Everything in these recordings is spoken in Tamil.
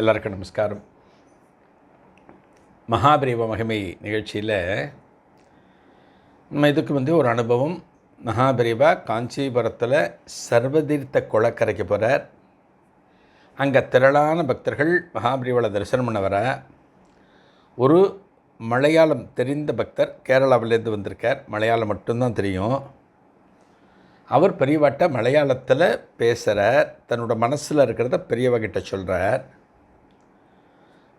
எல்லாருக்கும் நமஸ்காரம். மகாபிரிவ மகிமை நிகழ்ச்சியில் நம்ம இதுக்கு வந்து ஒரு அனுபவம். மகாபிரிவா காஞ்சிபுரத்தில் சர்வதீர்த்த குளக்கரைக்கு போகிறார் அங்கே திரளான பக்தர்கள் மகாபிரிவாவை தரிசனம் பண்ண வர ஒரு மலையாளம் தெரிந்த பக்தர் கேரளாவிலேருந்து வந்திருக்கார். மலையாளம் மட்டும்தான் தெரியும். அவர் பெரியவாட்ட மலையாளத்தில் பேசுகிறார் தன்னோட மனசில் இருக்கிறத பெரியவகிட்ட சொல்கிறார்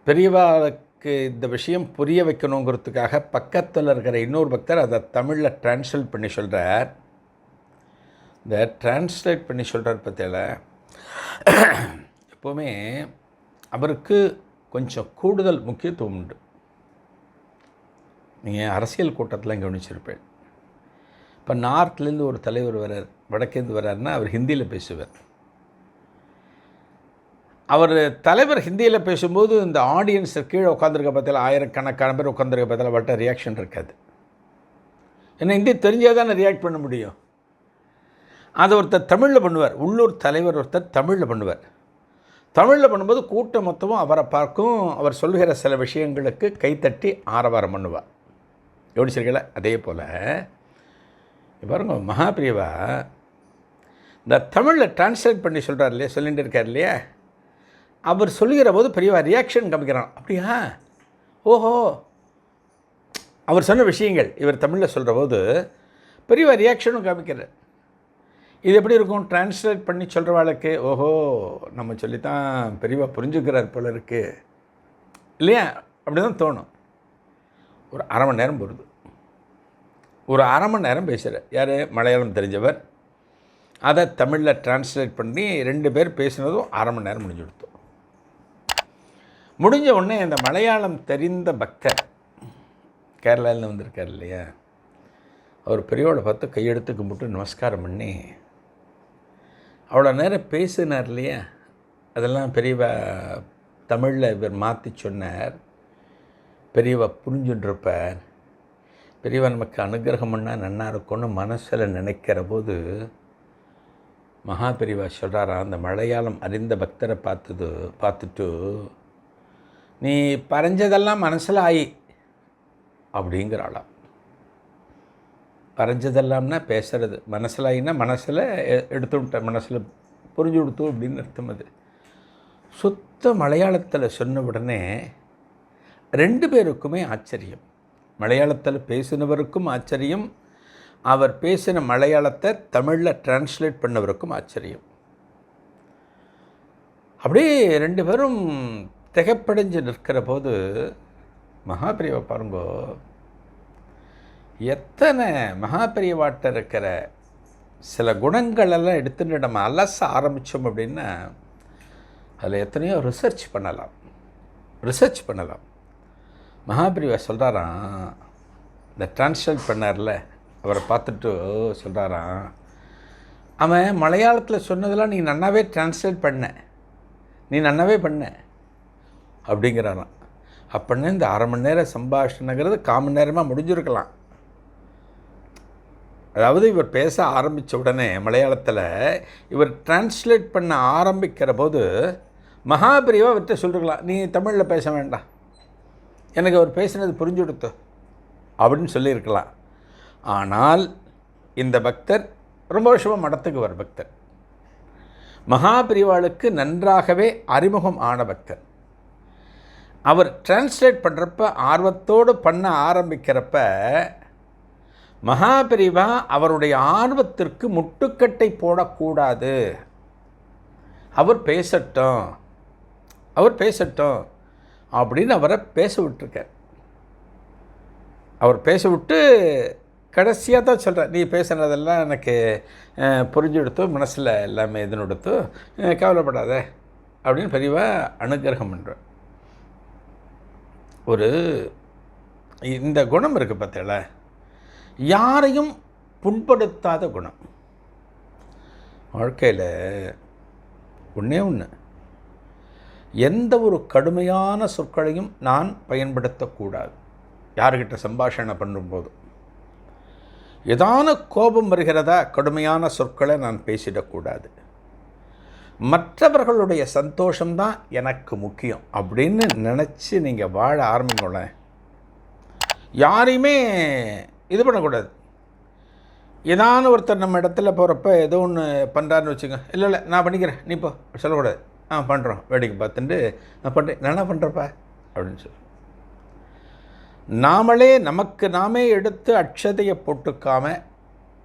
பெரியவாளுக்கு இந்த விஷயம் புரிய வைக்கணுங்கிறதுக்காக பக்கத்தில் இருக்கிற இன்னொரு பக்தர் அதை தமிழில் டிரான்ஸ்லேட் பண்ணி சொல்கிறார் இந்த டிரான்ஸ்லேட் பண்ணி சொல்கிறார் பற்றியில் எப்போவுமே அவருக்கு கொஞ்சம் கூடுதல் முக்கியத்துவம் உண்டு. நீங்கள் அரசியல் கூட்டத்தில் கவனிச்சிருப்பேன். இப்போ நார்த்லேருந்து ஒரு தலைவர் வர்றார் வடக்கேருந்து வர்றாருன்னா அவர் ஹிந்தியில் பேசுவார். அவர் தலைவர் ஹிந்தியில் பேசும்போது இந்த ஆடியன்ஸ் கீழே உட்காந்துருக்க பார்த்தால ஆயிரக்கணக்கான பேர் உட்காந்துருக்க பார்த்தால வட்ட ரியாக்ஷன் இருக்காது. ஏன்னா ஹிந்தி தெரிஞ்சால் தானே ரியாக்ட் பண்ண முடியும்? அதை ஒருத்தர் தமிழில் பண்ணுவார். உள்ளூர் தலைவர் ஒருத்தர் தமிழில் பண்ணுவார். தமிழில் பண்ணும்போது கூட்டம் மொத்தமும் அவரை பார்க்கும். அவர் சொல்கிற சில விஷயங்களுக்கு கைத்தட்டி ஆரவாரம் பண்ணுவார். யோசிச்சிருக்கல அதே போல் பாருங்க மகாபிரிவா இந்த தமிழில் டிரான்ஸ்லேட் பண்ணி சொல்கிறார் இல்லையா? சொல்லிட்டு இருக்கார் இல்லையா? அவர் சொல்லுகிற போது பெரியவா ரியாக்ஷன் காமிக்கிறான் அப்படியா? ஓஹோ. அவர் சொன்ன விஷயங்கள் இவர் தமிழில் சொல்கிற போது பெரியவா ரியாக்ஷனும் காமிக்கிறார். இது எப்படி இருக்கும்? டிரான்ஸ்லேட் பண்ணி சொல்கிறவாளுக்கு ஓஹோ நம்ம சொல்லித்தான் பெரியவா புரிஞ்சுக்கிறார் போல இருக்குது இல்லையா? அப்படி தான் தோணும். ஒரு அரை மணி நேரம் போகிறது ஒரு அரை மணி நேரம் பேசுகிறார் யார்? மலையாளம் தெரிஞ்சவர். அதை தமிழில் டிரான்ஸ்லேட் பண்ணி ரெண்டு பேர் பேசினதும் அரை மணி நேரம் முடிஞ்சு கொடுத்தோம். முடிஞ்ச உடனே இந்த மலையாளம் தெரிந்த பக்தர் கேரளாவில் வந்திருக்கார் இல்லையா? அவர் பெரியோட பார்த்து கையெடுத்து கும்பிட்டு நமஸ்காரம் பண்ணி அவ்வளோ நேரம் பேசினார் இல்லையா? அதெல்லாம் பெரியவா தமிழில் இவர் மாற்றி சொன்னார். பெரியவா புரிஞ்சுட்டுருப்பார் பெரியவா நமக்கு அனுகிரகம் பண்ணால் நன்னா இருக்கும்னு மனசில் நினைக்கிற போது மகா பெரியவா சொல்கிறாரா அந்த மலையாளம் அறிந்த பக்தரை பார்த்தது பார்த்துட்டு நீ பறைஞ்சதெல்லாம் மனசில் ஆயி அப்படிங்கிறாளாம். பறைஞ்சதெல்லாம்னா பேசுறது. மனசில் ஆயினா மனசில் எடுத்து விட்ட மனசில் புரிஞ்சு கொடுத்து அப்படின்னு அர்த்தம் அது. சுத்த மலையாளத்தில் சொன்ன உடனே ரெண்டு பேருக்குமே ஆச்சரியம். மலையாளத்தில் பேசினவருக்கும் ஆச்சரியம். அவர் பேசின மலையாளத்தை தமிழில் டிரான்ஸ்லேட் பண்ணவருக்கும் ஆச்சரியம். அப்படியே ரெண்டு பேரும் திகைப்படைஞ்சு நிற்கிற போது மகாபிரியவை பாருங்கோ எத்தனை மகாபிரியவாட்ட இருக்கிற சில குணங்களெல்லாம் எடுத்துட்டு நம்ம அலச ஆரம்பித்தோம் அப்படின்னா அதில் எத்தனையோ ரிசர்ச் பண்ணலாம். ரிசர்ச் பண்ணலாம். மகாபிரிவா சொல்கிறாராம் இந்த டிரான்ஸ்லேட் பண்ணார்ல அவரை பார்த்துட்டு சொல்கிறாராம் அவன் மலையாளத்தில் சொன்னதெல்லாம் நீ நன்னாவே டிரான்ஸ்லேட் பண்ண. நீ நன்னாவே பண்ண. அப்படிங்கிறானா. அப்படின்னா இந்த அரை மணி நேரம் சம்பாஷணைங்கிறது கால் மணி நேரமாக முடிஞ்சிருக்கலாம். அதாவது இவர் பேச ஆரம்பித்த உடனே மலையாளத்தில் இவர் டிரான்ஸ்லேட் பண்ண ஆரம்பிக்கிற போது மகாபிரிவாக அவர்கிட்ட சொல்லிருக்கலாம் நீ தமிழில் பேச வேண்டாம். எனக்கு அவர் பேசினது புரிஞ்சு கொடுத்து. அப்படின்னு சொல்லியிருக்கலாம். ஆனால் இந்த பக்தர் ரொம்ப வருஷமாக மடத்துக்கு வர பக்தர். மகாபிரிவாளுக்கு நன்றாகவே அறிமுகம் ஆன பக்தர். அவர் டிரான்ஸ்லேட் பண்ணுறப்ப ஆர்வத்தோடு பண்ண ஆரம்பிக்கிறப்ப மகாபிரிவா அவருடைய ஆர்வத்திற்கு முட்டுக்கட்டை போடக்கூடாது. அவர் பேசட்டும். அவர் பேசட்டும். அப்படின்னு அவரை பேச விட்டுருக்கார் அவர் பேச விட்டு கடைசியாக தான் சொல்கிறார் நீ பேசுனதெல்லாம் எனக்கு புரிஞ்சு எடுத்து மனசில் எல்லாமே இதுன்னு எடுத்தும் கவலைப்படாத அப்படின்னு பெரியவா அனுகிரகம் பண்ணுறேன் ஒரு இந்த குணம் இருக்குது பார்த்தீங்களா யாரையும் புண்படுத்தாத குணம். வாழ்க்கையில் ஒன்றே ஒன்று எந்த ஒரு கடுமையான சொற்களையும் நான் பயன்படுத்தக்கூடாது. யார்கிட்ட சம்பாஷணை பண்ணும்போது. ஏதான கோபம் வருகிறதா கடுமையான சொற்களை நான் பேசிடக்கூடாது. மற்றவர்களுடைய சந்தோஷம்தான் எனக்கு முக்கியம் அப்படின்னு நினச்சி நீங்கள் வாழ ஆரம்பிங்கள யாரையுமே இது பண்ணக்கூடாது. ஏதான ஒருத்தர் நம்ம இடத்துல போகிறப்ப ஏதோ ஒன்று பண்ணுறாருன்னு வச்சுங்க இல்லை இல்லை நான் பண்ணிக்கிறேன். நீ இப்போ சொல்லக்கூடாது. ஆ பண்ணுறோம் வேடிக்கை பார்த்துட்டு நான் பண்ணுறேன் நான் என்ன பண்ணுறப்பா அப்படின்னு சொல்லி. நாமளே நமக்கு நாமே எடுத்து அட்சதையை போட்டுக்காமல்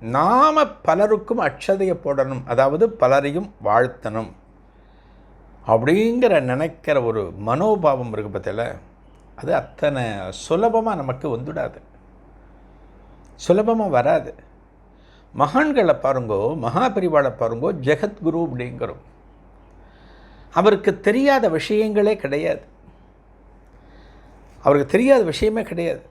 நாம் பலருக்கும் அட்சதையை போடணும் அதாவது பலரையும் வாழ்த்தணும் அப்படிங்கிற நினைக்கிற ஒரு மனோபாவம் இருக்கு பற்றியில் அது அத்தனை சுலபமாக நமக்கு வந்துடாது. சுலபமாக வராது. மகான்களை பாருங்கோ மகாபரிவாளை பாருங்கோ ஜெகத்குரு அப்படிங்கிறோம். அவருக்கு தெரியாத விஷயங்களே கிடையாது. அவருக்கு தெரியாத விஷயமே கிடையாது.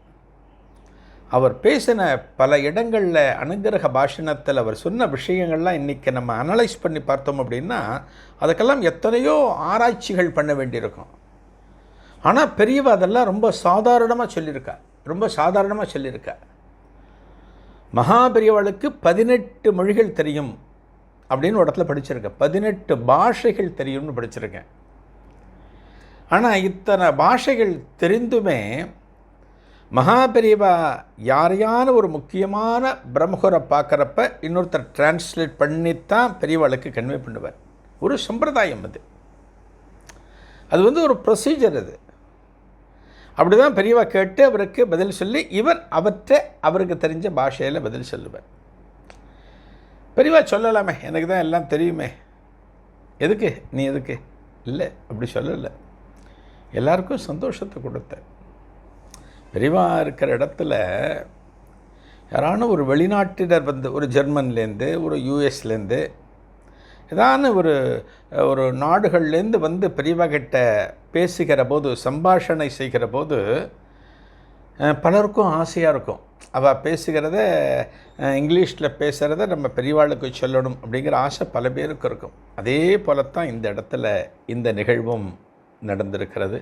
அவர் பேசின பல இடங்களில் அனுகிரக பாஷணத்தில் அவர் சொன்ன விஷயங்கள்லாம் இன்றைக்கி நம்ம அனலைஸ் பண்ணி பார்த்தோம் அப்படின்னா அதுக்கெல்லாம் எத்தனையோ ஆராய்ச்சிகள் பண்ண வேண்டியிருக்கும். ஆனால் பெரியவா அதெல்லாம் ரொம்ப சாதாரணமாக சொல்லியிருக்கா ரொம்ப சாதாரணமாக சொல்லியிருக்கா மகா பெரியவாளுக்கு பதினெட்டு மொழிகள் தெரியும் அப்படின்னு ஒரு இடத்துல படிச்சிருக்கேன். பதினெட்டு பாஷைகள் தெரியும்னு படிச்சிருக்கேன். ஆனால் இத்தனை பாஷைகள் தெரிந்துமே மகாபெரிவா யாரையான ஒரு முக்கியமான பிரம்மகுரை பார்க்குறப்ப இன்னொருத்தர் டிரான்ஸ்லேட் பண்ணித்தான் பெரியவாளுக்கு கன்வே பண்ணுவார். ஒரு சம்பிரதாயம் அது. அது வந்து ஒரு ப்ரொசீஜர் அது. அப்படி தான் பெரியவா கேட்டு அவருக்கு பதில் சொல்லி இவர் அவற்றை அவருக்கு தெரிஞ்ச பாஷையில் பதில் சொல்லுவார். பெரியவா சொல்லலாமே எனக்கு தான் எல்லாம் தெரியுமே. எதுக்கு? நீ எதுக்கு? இல்லை அப்படி சொல்லலை. எல்லாருக்கும் சந்தோஷத்தை கொடுத்தேன் பெரியவா இருக்கிற இடத்துல யாரான ஒரு வெளிநாட்டினர் வந்து ஒரு ஜெர்மன்லேருந்து ஒரு யூஎஸ்லேருந்து ஏதான ஒரு ஒரு நாடுகள்லேருந்து வந்து பெரியவா கிட்ட பேசுகிற போது சம்பாஷணை செய்கிற போது பலருக்கும் ஆசையாக இருக்கும். அவள் பேசுகிறத இங்கிலீஷில் பேசுகிறத நம்ம பெரியவாளுக்கு சொல்லணும் அப்படிங்கிற ஆசை பல பேருக்கு இருக்கும். அதே போலத்தான் இந்த இடத்துல இந்த நிகழ்வும் நடந்திருக்கிறது.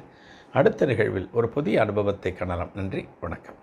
அடுத்த நிகழ்வில் ஒரு புதிய அனுபவத்தை காணலாம். நன்றி வணக்கம்.